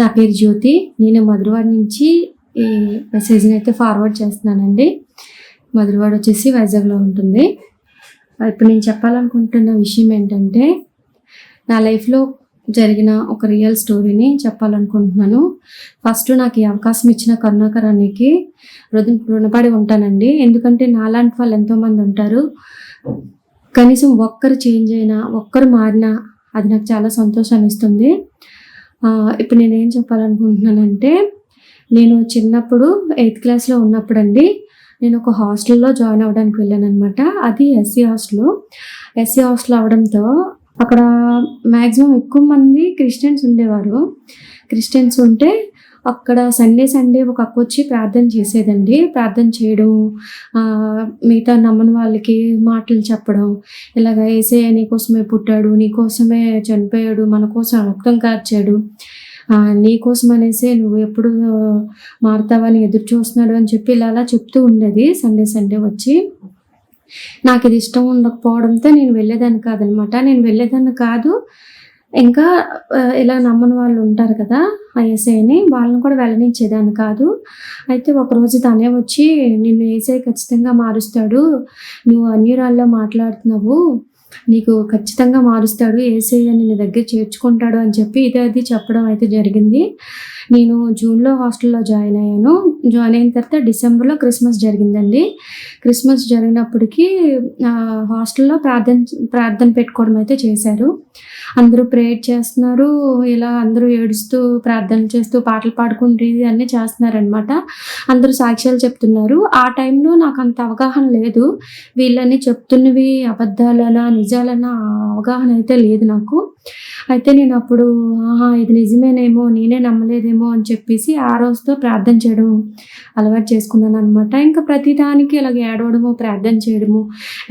నా పేరు జ్యోతి. నేను మధురవాడ నుంచి ఈ మెసేజ్ని అయితే ఫార్వర్డ్ చేస్తున్నానండి. మధురవాడ వచ్చేసి వైజాగ్లో ఉంటుంది. ఇప్పుడు నేను చెప్పాలనుకుంటున్న విషయం ఏంటంటే నా లైఫ్లో జరిగిన ఒక రియల్ స్టోరీని చెప్పాలనుకుంటున్నాను. ఫస్ట్ నాకు ఈ అవకాశం ఇచ్చిన కరుణాకరానికి రుణ రుణపడి ఉంటానండి. ఎందుకంటే నాలాంటి వాళ్ళు ఎంతోమంది ఉంటారు. కనీసం ఒక్కరు చేంజ్ అయినా ఒక్కరు మారినా అది నాకు చాలా సంతోషాన్ని ఇస్తుంది. ఇప్పుడు నేను ఏం చెప్పాలనుకుంటున్నానంటే నేను చిన్నప్పుడు ఎయిత్ క్లాస్లో ఉన్నప్పుడు అండి నేను ఒక హాస్టల్లో జాయిన్ అవ్వడానికి వెళ్ళాను అనమాట అది ఎస్సీ హాస్టల్. ఎస్సీ హాస్టల్ అవడంతో అక్కడ మ్యాక్సిమం ఎక్కువ మంది క్రిస్టియన్స్ ఉండేవారు. క్రిస్టియన్స్ ఉంటే అక్కడ సండే సండే ఒక అక్క వచ్చి ప్రార్థన చేసేదండి. ప్రార్థన చేయడం మిగతా నమ్మని వాళ్ళకి మాటలు చెప్పడం ఇలాగ ఏసే నీకోసమే పుట్టాడు నీకోసమే చనిపోయాడు మన కోసం రక్తం కార్చాడు నీకోసం అనేసి నువ్వు ఎప్పుడు మారుతావని ఎదురు చూస్తున్నాడు అని చెప్పి ఇలా అలా చెప్తూ ఉండేది. సండే సండే వచ్చి నాకు ఇది ఇష్టం ఉండకపోవడంతో నేను వెళ్ళేదాన్ని కాదనమాట. నేను వెళ్ళేదాన్ని కాదు ఇంకా ఇలా నమ్మని వాళ్ళు ఉంటారు కదా ఐఎస్ఐని వాళ్ళని కూడా వెళ్ళనిచ్చేదాన్ని కాదు. అయితే ఒకరోజు తనే వచ్చి నిన్ను ఏసఐ ఖచ్చితంగా మారుస్తాడు. నువ్వు అన్యురాల్లో మాట్లాడుతున్నావు. నీకు ఖచ్చితంగా మారుస్తాడు ఏసఐ అని నీ దగ్గర చేర్చుకుంటాడు అని చెప్పి ఇదే అది చెప్పడం అయితే జరిగింది. నేను జూన్లో హాస్టల్లో జాయిన్ అయ్యాను. జాయిన్ అయిన తర్వాత డిసెంబర్లో క్రిస్మస్ జరిగిందండి. క్రిస్మస్ జరిగినప్పటికీ హాస్టల్లో ప్రార్థన ప్రార్థన పెట్టుకోవడం అయితే చేశారు. అందరూ ప్రేయర్ చేస్తున్నారు. ఇలా అందరూ ఏడుస్తూ ప్రార్థన చేస్తూ పాటలు పాడుకుంటూ అన్నీ చేస్తున్నారనమాట అందరూ సాక్ష్యాలు చెప్తున్నారు. ఆ టైంలో నాకు అంత అవగాహన లేదు. వీళ్ళని చెప్తున్నవి అబద్ధాలనా అని నిజాలన్న అవగాహన అయితే లేదు నాకు. అయితే నేను అప్పుడు ఆహా ఇది నిజమేనేమో నేనే నమ్మలేదేమో అని చెప్పేసి ఆ రోజుతో ప్రార్థన చేయడం అలవాటు చేసుకున్నాను అనమాట ఇంకా ప్రతిదానికి ఇలాగ ఏడవడము ప్రార్థన చేయడము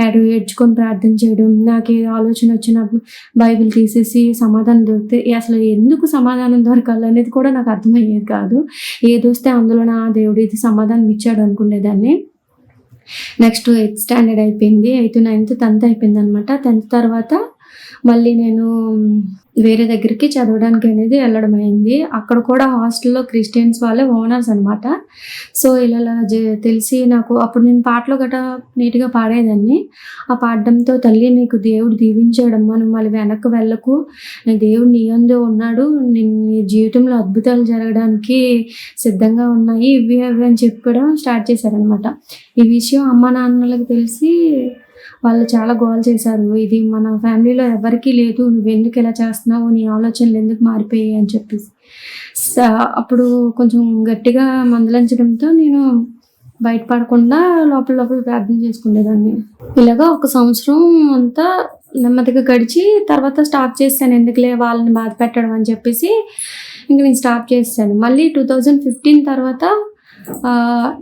ఏడు ఏడ్చుకొని ప్రార్థన చేయడం నాకు ఏ ఆలోచన వచ్చినప్పుడు బైబిల్ తీసేసి సమాధానం దొరికితే అసలు ఎందుకు సమాధానం దొరకాలి అనేది కూడా నాకు అర్థమయ్యేది కాదు. ఏదొస్తే అందులో నా దేవుడు ఇది సమాధానం ఇచ్చాడు అనుకునేదాన్ని. నెక్స్ట్ ఎయిత్ స్టాండర్డ్ అయిపోయింది. ఎయిత్ నైన్త్ టెన్త్ అయిపోయింది అనమాట టెన్త్ తర్వాత మళ్ళీ నేను వేరే దగ్గరికి చదవడానికి అనేది వెళ్ళడం అయింది. అక్కడ కూడా హాస్టల్లో క్రిస్టియన్స్ వాళ్ళే ఓనర్స్ అనమాట సో ఇలా తెలిసి నాకు అప్పుడు నేను పాటలు గట్రా నీట్గా పాడేదాన్ని. ఆ పాడడంతో తల్లి నీకు దేవుడు దీవించాడమ్మా నువ్వు మళ్ళీ వెనక్కి వెళ్ళకు. నీ దేవుడు నీ అందే ఉన్నాడు. నీ నీ జీవితంలో అద్భుతాలు జరగడానికి సిద్ధంగా ఉన్నాయి. ఇవి అవి అని చెప్పడం స్టార్ట్ చేశారనమాట ఈ విషయం అమ్మ నాన్నలకు తెలిసి వాళ్ళు చాలా గోల్ చేశారు. ఇది మన ఫ్యామిలీలో ఎవరికీ లేదు. నువ్వు ఎందుకు ఇలా చేస్తున్నావు? నీ ఆలోచనలు ఎందుకు మారిపోయాయి? అని చెప్పేసి. అప్పుడు కొంచెం గట్టిగా మందలించడంతో నేను బయటపడకుండా లోపల లోపల ప్రార్థన చేసుకునేదాన్ని. ఇలాగా ఒక సంవత్సరం అంతా నెమ్మదిగా గడిచి తర్వాత స్టాప్ చేశాను. ఎందుకులే వాళ్ళని బాధ పెట్టడం అని చెప్పేసి ఇంక నేను స్టాప్ చేశాను. మళ్ళీ టూ థౌజండ్ ఫిఫ్టీన్ తర్వాత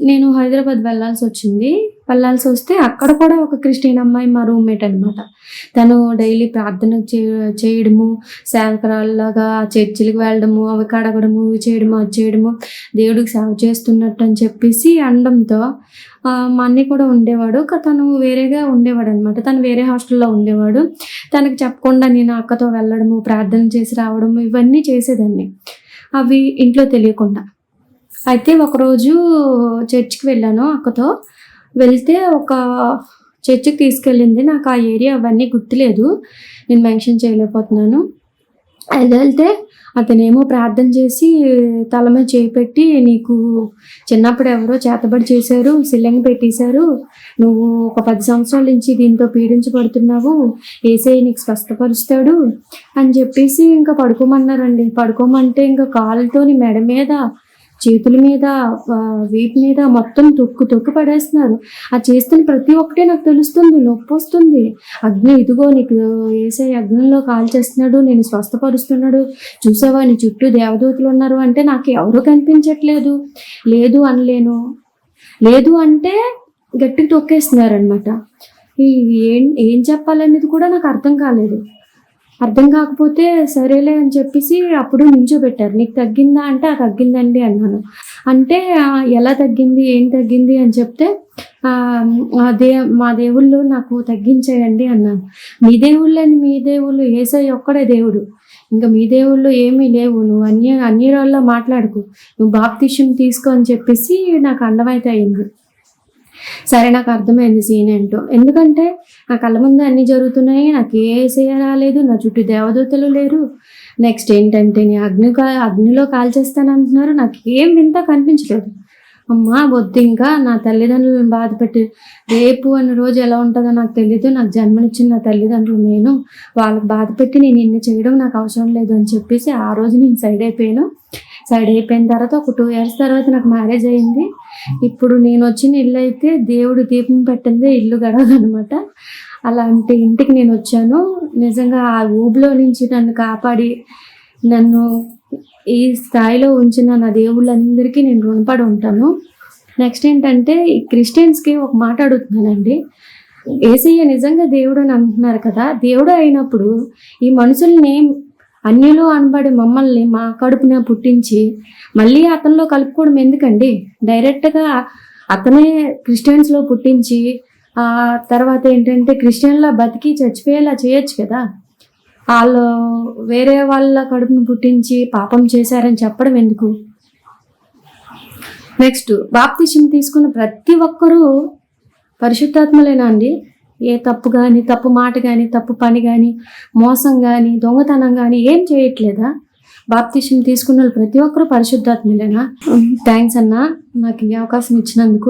నేను హైదరాబాద్ వెళ్ళాల్సి వచ్చింది. వెళ్ళాల్సి వస్తే అక్కడ కూడా ఒక క్రిస్టియన్ అమ్మాయి మా రూమ్మేట్ అనమాట తను డైలీ ప్రార్థన చే చేయడము సేవకరాల్లాగా చర్చిలకు వెళ్ళడము అవి కడగడము ఇవి చేయడము అది చేయడము దేవుడికి సేవ చేస్తున్నట్టు అని చెప్పేసి అనడంతో మా అన్నీ కూడా ఉండేవాడు. తను వేరేగా ఉండేవాడు అనమాట తను వేరే హాస్టల్లో ఉండేవాడు. తనకి చెప్పకుండా నేను అక్కతో వెళ్ళడము ప్రార్థన చేసి రావడము ఇవన్నీ చేసేదాన్ని. అవి ఇంట్లో తెలియకుండా. అయితే ఒకరోజు చర్చికి వెళ్ళాను అక్కతో. వెళ్తే ఒక చర్చికి తీసుకెళ్ళింది. నాకు ఆ ఏరియా అవన్నీ గుర్తులేదు. నేను మెన్షన్ చేయలేకపోతున్నాను. అది వెళ్తే అతనేమో ప్రార్థన చేసి తల మీద చేపెట్టి నీకు చిన్నప్పుడు ఎవరో చేతబడి చేశారు సిల్లంగి పెట్టేశారు. నువ్వు ఒక పది సంవత్సరాల నుంచి దీంతో పీడించబడుతున్నావు. ఏసై నీకు స్పష్టపరుస్తాడు అని చెప్పేసి ఇంకా పడుకోమన్నారండి. పడుకోమంటే ఇంకా కాలుతోని మెడ మీద చేతుల మీద ఆ, వీపు మీద మొత్తం తొక్కు తొక్కు పడేస్తున్నారు. ఆ చేస్తున్న ప్రతి ఒక్కటి నాకు తెలుస్తుంది నొప్పి వస్తుంది. అగ్ని ఇదిగో నీకు వేసే అగ్నిలో కాల్ చేస్తున్నాడు నేను స్వస్థపరుస్తున్నాడు. చూసావా నీ చుట్టూ దేవదూతలు ఉన్నారు అంటే నాకు ఎవరు కనిపించట్లేదు. లేదు అనలేను. లేదు అంటే గట్టిగా తొక్కేస్తున్నారనమాట ఏం ఏం చెప్పాలనేది కూడా నాకు అర్థం కాలేదు. అర్థం కాకపోతే సరేలే అని చెప్పేసి అప్పుడు నించోబెట్టారు. నీకు తగ్గిందా? అంటే ఆ తగ్గిందండి అన్నాను. అంటే ఎలా తగ్గింది? ఏం తగ్గింది? అని చెప్తే "ఆ, మా దే మా దేవుళ్ళు నాకు తగ్గించేయండి అన్నాను. మీ దేవుళ్ళని మీ దేవుళ్ళు. ఏసై ఒక్కడే దేవుడు. ఇంకా మీ దేవుళ్ళు ఏమీ లేవు. నువ్వు అన్య అన్యరాల్లో మాట్లాడుకు. నువ్వు బాప్తిష్యం తీసుకో అని చెప్పేసి నాకు అండమైతే అయింది. సరే నాకు అర్థమైంది సీన్ ఏంటో. ఎందుకంటే నా కళ్ళ ముందు అన్ని జరుగుతున్నాయి నాకు ఏ ఏసయ్య రాలేదు నా చుట్టూ దేవదూతలు లేరు. నెక్స్ట్ ఏంటంటే నీ అగ్ని అగ్నిలో కాల్చేస్తాను అంటున్నారు నాకు ఏం వింత కనిపించలేదు. అమ్మా వద్దు ఇంకా నా తల్లిదండ్రులను బాధ పెట్టి రేపు అన్న రోజు ఎలా ఉంటుందో నాకు తెలియదు నాకు జన్మనిచ్చిన నా తల్లిదండ్రులు నేను. వాళ్ళకి బాధ పెట్టి నేను ఇన్ని చేయడం నాకు అవసరం లేదు అని చెప్పేసి ఆ రోజు నేను సైడ్ అయిపోయాను. సైడ్ అయిపోయిన తర్వాత ఒక టూ ఇయర్స్ తర్వాత నాకు మ్యారేజ్ అయింది. ఇప్పుడు నేను వచ్చిన ఇల్లు అయితే దేవుడు దీపం పెట్టిందే ఇల్లు గడవదనమాట అలాంటి ఇంటికి నేను వచ్చాను. నిజంగా ఆ ఊబిలో నుంచి నన్ను కాపాడి నన్ను ఈ స్థాయిలో ఉంచిన నా దేవుళ్ళందరికీ నేను రుణపడి ఉంటాను. నెక్స్ట్ ఏంటంటే ఈ క్రిస్టియన్స్కి ఒక మాట అడుగుతున్నానండి. ఏసయ్య నిజంగా దేవుడు అని అంటున్నారు కదా. దేవుడు అయినప్పుడు ఈ మనుషుల్ని అన్యులు అనబడి మమ్మల్ని మా కడుపున పుట్టించి మళ్ళీ అతనిలో కలుపుకోవడం ఎందుకండి? డైరెక్ట్గా అతనే క్రిస్టియన్స్లో పుట్టించి ఆ తర్వాత ఏంటంటే క్రిస్టియన్లా బతికి చచ్చిపోయేలా చేయొచ్చు కదా? వాళ్ళు వేరే వాళ్ళ కడుపును పుట్టించి పాపం చేశారని చెప్పడం ఎందుకు? నెక్స్ట్ బాప్తిషం తీసుకున్న ప్రతి ఒక్కరూ పరిశుద్ధాత్మలేనా అండి? ఏ తప్పు కానీ తప్పు మాట కానీ తప్పు పని కానీ మోసం కానీ దొంగతనం కానీ ఏం చేయట్లేదా? బాప్తిషం తీసుకున్న వాళ్ళు ప్రతి ఒక్కరూ పరిశుద్ధాత్మలేనా? థ్యాంక్స్ అన్న నాకు ఈ అవకాశం ఇచ్చినందుకు